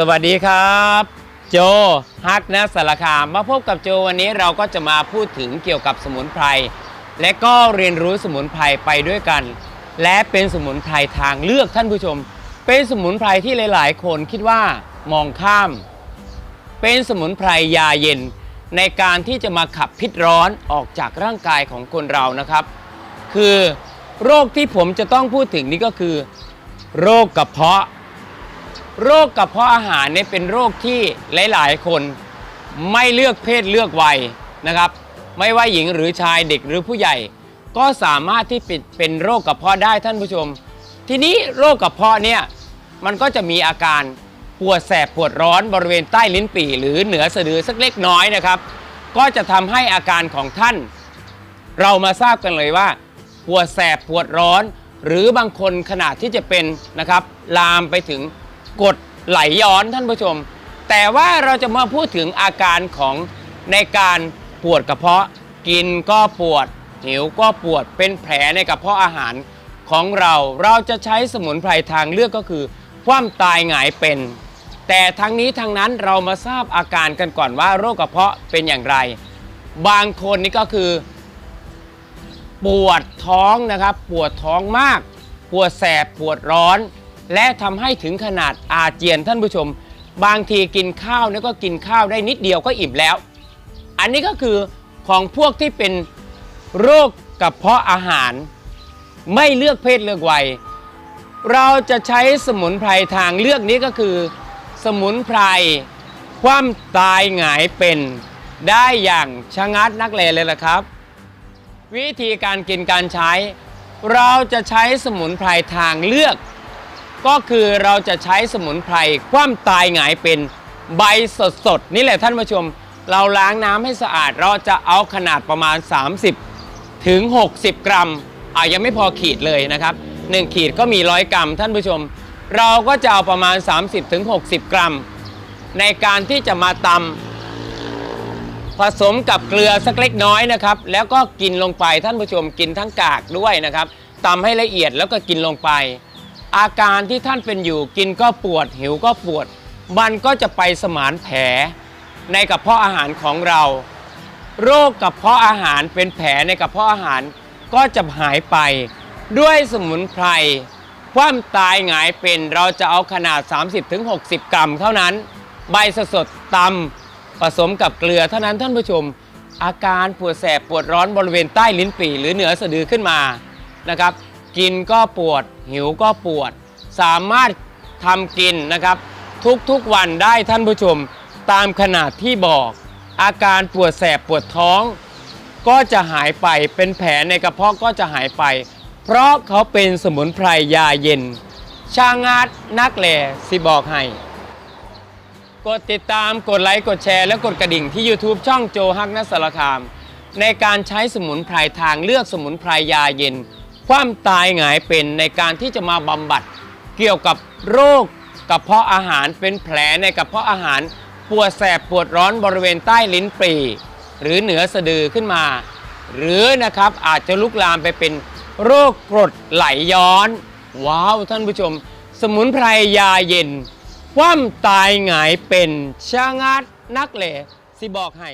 สวัสดีครับ โจฮักนะสารคามมาพบกับโจวันนี้เราก็จะมาพูดถึงเกี่ยวกับสมุนไพร และก็เรียนรู้สมุนไพรไปด้วยกัน และเป็นสมุนไพรทางเลือกท่านผู้ชม เป็นสมุนไพรที่หลาย ๆ คนคิดว่ามองข้าม เป็นสมุนไพรยาเย็น ในการที่จะมาขับพิษร้อนออกจากร่างกายของคนเรานะครับ คือโรคที่ผมจะต้องพูดถึงนี่ก็คือ โรคกระเพาะ โรคกระเพาะอาหารเนี่ยเป็นโรคที่หลาย ๆ คนไม่เลือกเพศเลือกวัยนะครับ ไม่ว่าหญิงหรือชายเด็กหรือผู้ใหญ่ ก็สามารถที่เป็นเป็นโรคกระเพาะได้ท่านผู้ชม ทีนี้โรคกระเพาะเนี่ยมันก็จะมีอาการปวดแสบปวดร้อนบริเวณใต้ลิ้นปี่ หรือเหนือสะดือสักเล็กน้อยนะครับ ก็จะทำให้อาการของท่าน เรามาทราบกันเลยว่า ปวดแสบปวดร้อน หรือบางคนขนาดที่จะเป็นนะครับลามไปถึง กดไหลย้อนท่านผู้ชม แต่ว่าเราจะมาพูดถึงอาการของในการปวดกระเพาะ กินก็ปวด หิวก็ปวดเป็นแผลในกระเพาะอาหารของเราเราจะใช้สมุนไพรทางเลือกก็คือ คว่ำตายหงายเป็น แต่ทั้งนี้ทั้งนั้นเรามาทราบอาการกันก่อนว่าโรคกระเพาะเป็นอย่างไร บางคนนี่ก็คือ ปวดท้องนะครับ ปวดท้องมาก ปวดแสบปวดร้อน และทำให้ถึงขนาดอาเจียนท่านผู้ชม บางทีกินข้าวเนี่ยก็กินข้าวได้นิดเดียวก็อิ่มแล้ว อันนี้ก็คือของพวกที่เป็นโรคกระเพาะอาหาร ไม่เลือกเพศเลือกวัย เราจะใช้สมุนไพรทางเลือกนี้ก็คือ สมุนไพรคว่ำตายหงายเป็นได้อย่างชะงัดนักเลเลยล่ะครับ วิธีการกินการใช้ เราจะใช้สมุนไพรทางเลือก ก็คือเราจะใช้สมุนไพรคว่ำตายหงายเป็นใบสดๆ นี่แหละท่านผู้ชม เราล้างน้ำให้สะอาด เราจะเอาขนาดประมาณ 30 ถึง 60 กรัมอะยังไม่พอขีดเลยนะครับ 1 ขีดก็มี 100 กรัม ท่านผู้ชม เราก็จะเอาประมาณ 30 ถึง 60 กรัม ในการที่จะมาตำผสมกับเกลือสักเล็กน้อยนะครับ แล้วก็กินลงไปท่านผู้ชมกินทั้งกากด้วยนะครับตำให้ละเอียดแล้วก็กินลงไป อาการที่ท่านเป็นอยู่กินก็ปวดหิวก็ปวด มันก็จะไปสมานแผลในกระเพาะอาหารของเรา โรคกระเพาะอาหารเป็นแผลในกระเพาะอาหารก็จะหายไป ด้วยสมุนไพรคว่ำตายหงายเป็นเราจะเอาขนาด 30-60 กรัมเท่านั้น ใบสดๆตำผสมกับเกลือเท่านั้นท่านผู้ชม อาการปวดแสบปวดร้อนบริเวณใต้ลิ้นปี่หรือเหนือสะดือขึ้นมานะครับ กินก็ปวด หิวก็ปวด สามารถทำกินนะครับ ทุกๆวันได้ท่านผู้ชมตามขนาดที่บอก อาการปวดแสบปวดท้อง ก็จะหายไปเป็นแผลในกระเพาะก็จะหายไป เพราะเขาเป็นสมุนไพรยาเย็น ช่างัดนักแหล่สิบอกให้ กดติดตามกดไลค์กดแชร์และกดกระดิ่งที่ YouTube ช่องโจฮักนัสารคาม ในการใช้สมุนไพรทางเลือกสมุนไพรยาเย็น ความตายหงายเป็นในการที่จะมาบำบัดเกี่ยวกับโรคกระเพาะอาหารเป็นแผลในกระเพาะอาหารปวดแสบปวดร้อนบริเวณใต้ลิ้นปีหรือเหนือสะดือขึ้นมา หรือนะครับอาจจะลุกลามไปเป็นโรคกรดไหลย้อน ว้าวท่านผู้ชม สมุนไพรยาเย็น คว่ำตายหงายเป็นชะงัดนักเลสิบอกให้